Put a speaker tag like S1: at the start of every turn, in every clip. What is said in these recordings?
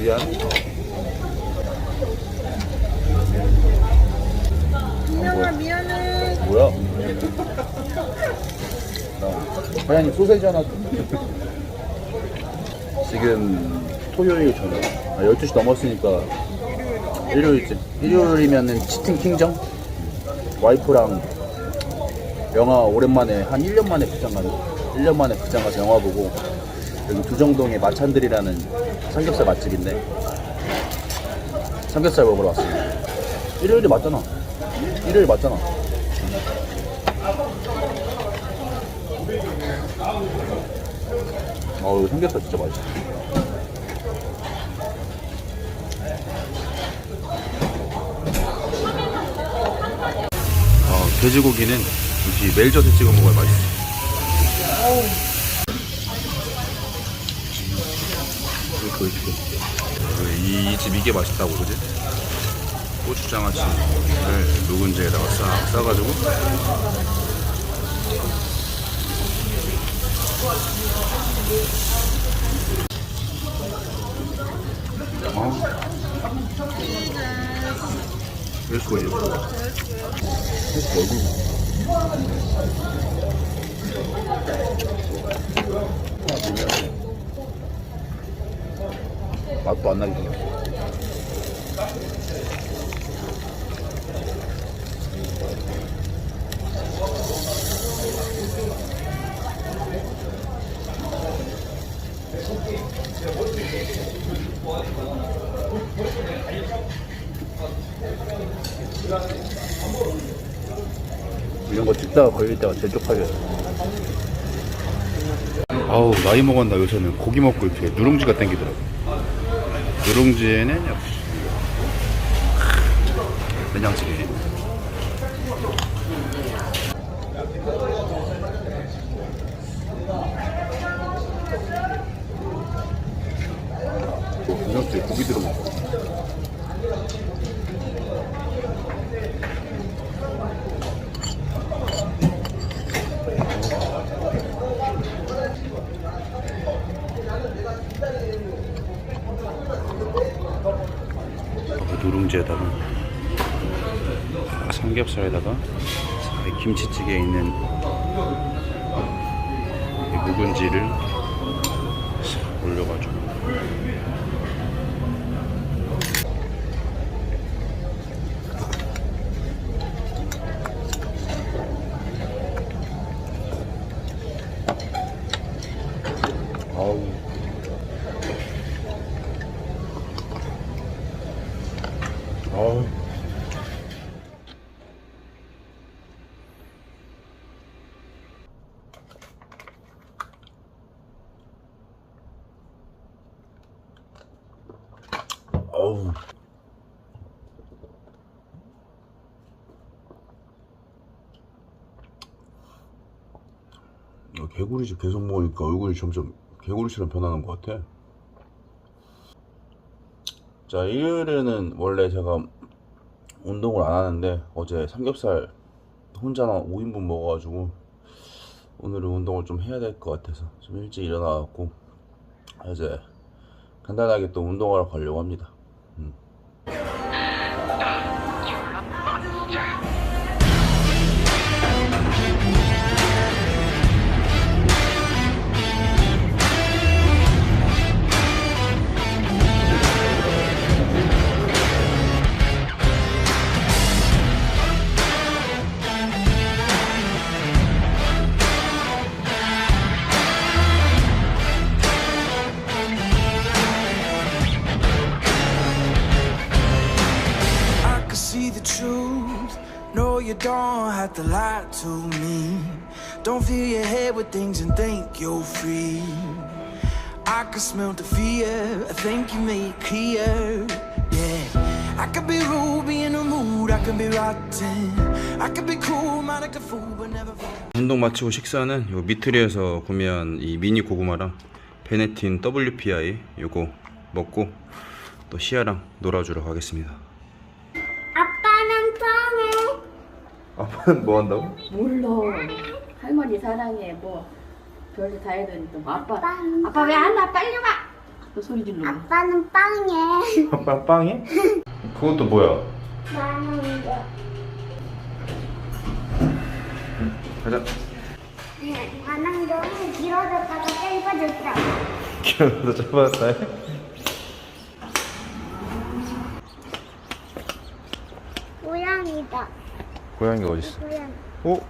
S1: 미안.
S2: 민영아 미안해.
S1: 뭐야? 나 사장님 소세지 하나 지금 토요일 저녁 아, 12시 넘었으니까 일요일쯤 일요일이면은 치팅 킹정 와이프랑 영화 오랜만에 한 1년 만에 극장 가는 1년 만에 극장 가서 영화 보고 여기 두정동에 마찬들이라는 삼겹살 맛집인데. 삼겹살 먹으러 왔습니다. 일요일이 맞잖아. 일요일 맞잖아. 어우 삼겹살 진짜 맛있어. 어, 돼지고기는 역시 멜젓에 찍어 먹어야 맛있어 이거 보여줄게 이 집 이게 맛있다고 그지? 고추장아찌를 묵은지에다가 싹 싸가지고 아. This way. This way. 맛도 안 나게 생겼어. 이런 거 찍다가 걸릴 때가 제일 쪽팔려. 아우 나이 먹었나 요새는 고기 먹고 이렇게 누룽지가 땡기더라고. 누룽지에는 된장찌개. 된장찌개 고기 들어 먹어. 그 누룽지에다가 삼겹살에다가 이 김치찌개에 있는 이 묵은지를 싹 올려가지고. 아우 어우. 야, 개구리집 계속 먹으니까 얼굴이 점점 개구리처럼 변하는 것 같아. 자, 일요일에는 원래 제가 운동을 안 하는데 어제 삼겹살 혼자 5인분 먹어가지고 오늘은 운동을 좀 해야 될 것 같아서 좀 일찍 일어나갖고 이제 간단하게 또 운동하러 가려고 합니다.
S3: Have to lie to me. Don't fill your head with things and think you're free. I can smell the fear. I think you made it clear. Yeah, I could be ruby in the moon rude, I can be rotten. I can be cool, mind like a fool, but never.
S4: 운동 마치고 식사는 요 미트리에서 구매한 이 미니 고구마랑 베네틴 WPI 요거 먹고 또 시아랑 놀아주러 가겠습니다.
S2: 아빠는
S4: 뭐 한다고?
S5: 몰라. 할머니 사랑해. 뭐 별짓 다 해더니 또 아빠
S2: 아빠는
S5: 아빠 왜 안 와? 빨리 와. 또 소리 지르고.
S2: 아빠는 빵해.
S4: 아빠 빵해? 그건 또 뭐야?
S2: 나는 이거.
S4: 가자.
S2: 나는 너무 길어졌다가 짧아졌다.
S4: 길어서 잡았다.
S2: 고양이다.
S4: 고양이가 어디 있어?
S2: 고양이.
S4: 오, 어,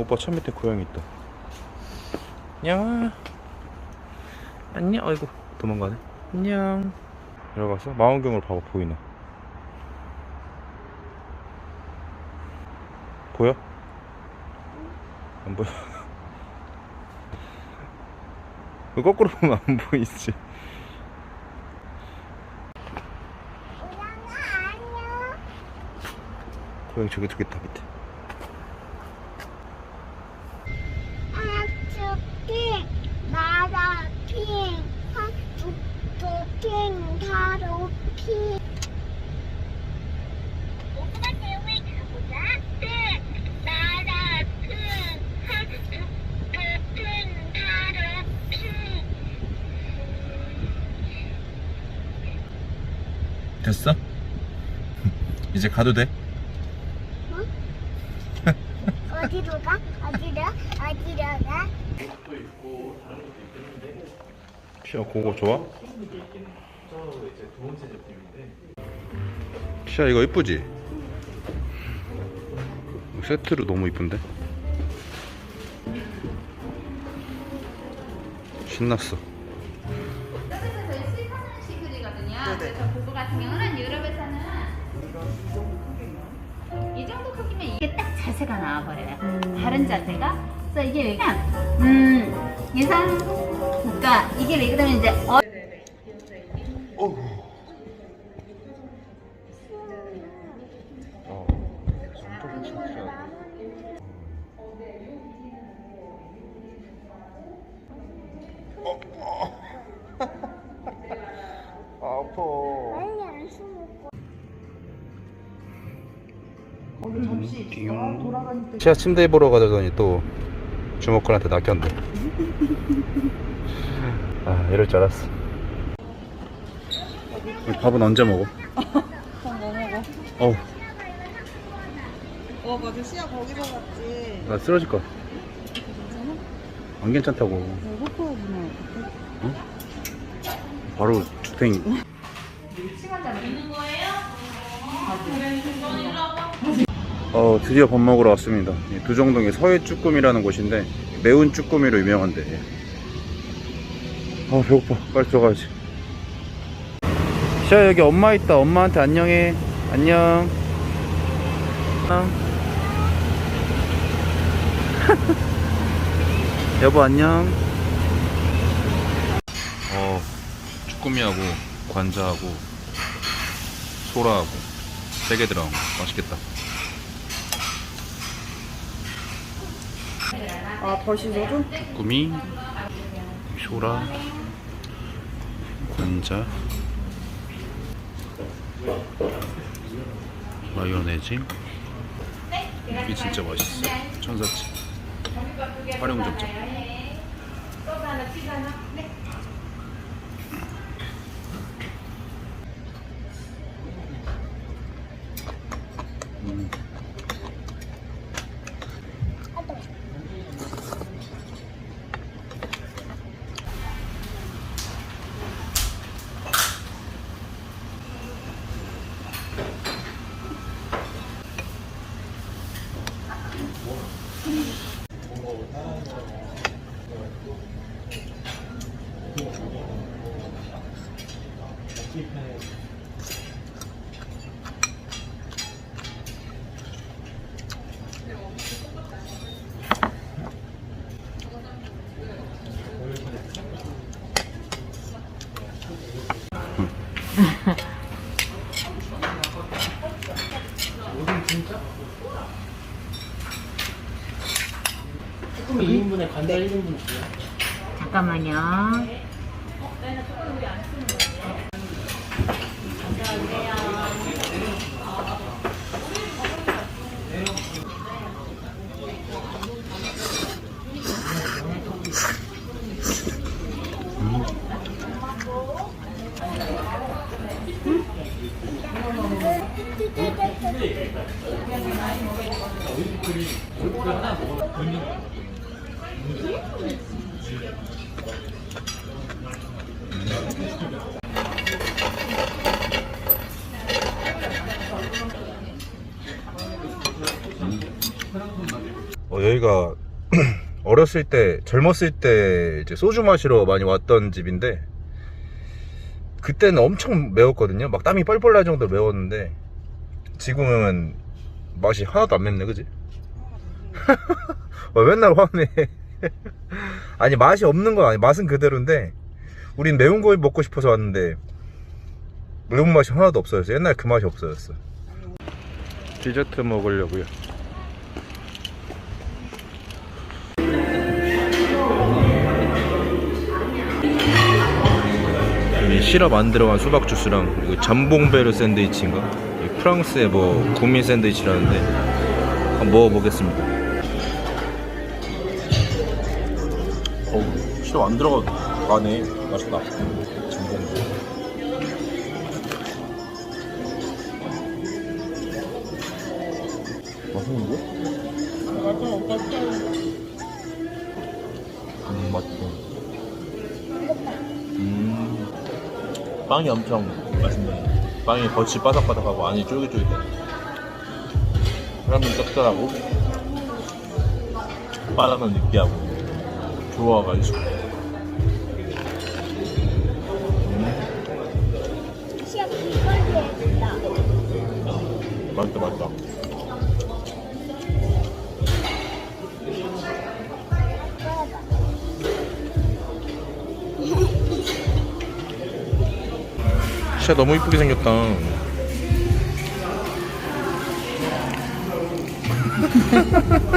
S4: 오빠 차 밑에 고양이 있다. 안녕. 안녕. 아이고 도망가네. 안녕. 들어가서 망원경으로 봐봐 보이나? 보여? 안 보여. 왜 거꾸로 보면 안 보이지?
S2: 고양아 안녕.
S4: 고양이 저기 저기 있다 밑에.
S2: 나라핑
S4: 됐어? 이제 가도 돼?
S2: 어디로 가? 어디로? 어디로 가?
S4: 시아 그거 좋아? 시아 이거 이쁘지? 세트로 너무 이쁜데? 신났어
S6: 저희 수입하는 식물이거든요. 그래서 그거 같은 경우는 유럽에서는 이 정도 크기면 이게 딱 자세가 나와버려요. 다른 자세가. 그래서 이게 왜 그냥 음 예상 그러니까 이게 왜 그러면 이제 어,
S2: 숨어.
S4: 시아 침대 보러 가더니 또 주먹권한테 낚였네 아 이럴 줄 알았어. 밥은 언제 먹어?
S7: 뭐 먹어?
S4: 어우
S7: 어 맞아. 시야 거기서 갔지.
S4: 나 쓰러질 것 같아? 안 괜찮다고.
S7: 배고파구나
S4: 바로 죽탱이 어 드디어 밥 먹으러 왔습니다. 이 두정동의 서해 쭈꾸미라는 곳인데 매운 쭈꾸미로 유명한데. 아 배고파. 빨리 들어가야지. 시아 여기 엄마 있다. 엄마한테 안녕해. 안녕. 여보 안녕. 어 쭈꾸미하고 관자하고 소라하고 세개 들어간 거. 맛있겠다
S7: 아 버시서도?
S4: 쭈꾸미 소라 관자 마요네즈. 이게 진짜 맛있어. 천사치 활용점점
S6: 잠깐만요.
S4: 어, 여기가 어렸을 때 젊었을 때 이제 소주 마시러 많이 왔던 집인데 그때는 엄청 매웠거든요. 막 땀이 뻘뻘 날 정도로 매웠는데 지금은 맛이 하나도 안 맵네 그지? 와, 맨날 화내 아니 맛이 없는 건 아니 맛은 그대로인데 우린 매운 거 먹고 싶어서 왔는데 매운 맛이 하나도 없어졌어 옛날 그 맛이 없어졌어. 디저트 먹으려고요 시럽 안 들어간 수박 주스랑 이거 잠봉베르 샌드위치인가? 이 프랑스의 뭐 구미 샌드위치라는데 한번 먹어보겠습니다.
S8: 어, 시럽 안 들어가네. 맛있다. 빵이 엄청 맛있네. 빵이 겉이 바삭바삭하고 안이 쫄깃쫄깃해. 사람은 짭짤하고, 바람은 느끼하고, 좋아가지고.
S2: 해야겠다.
S8: 맛있다, 맛있다.
S4: 진짜 너무 이쁘게 생겼다.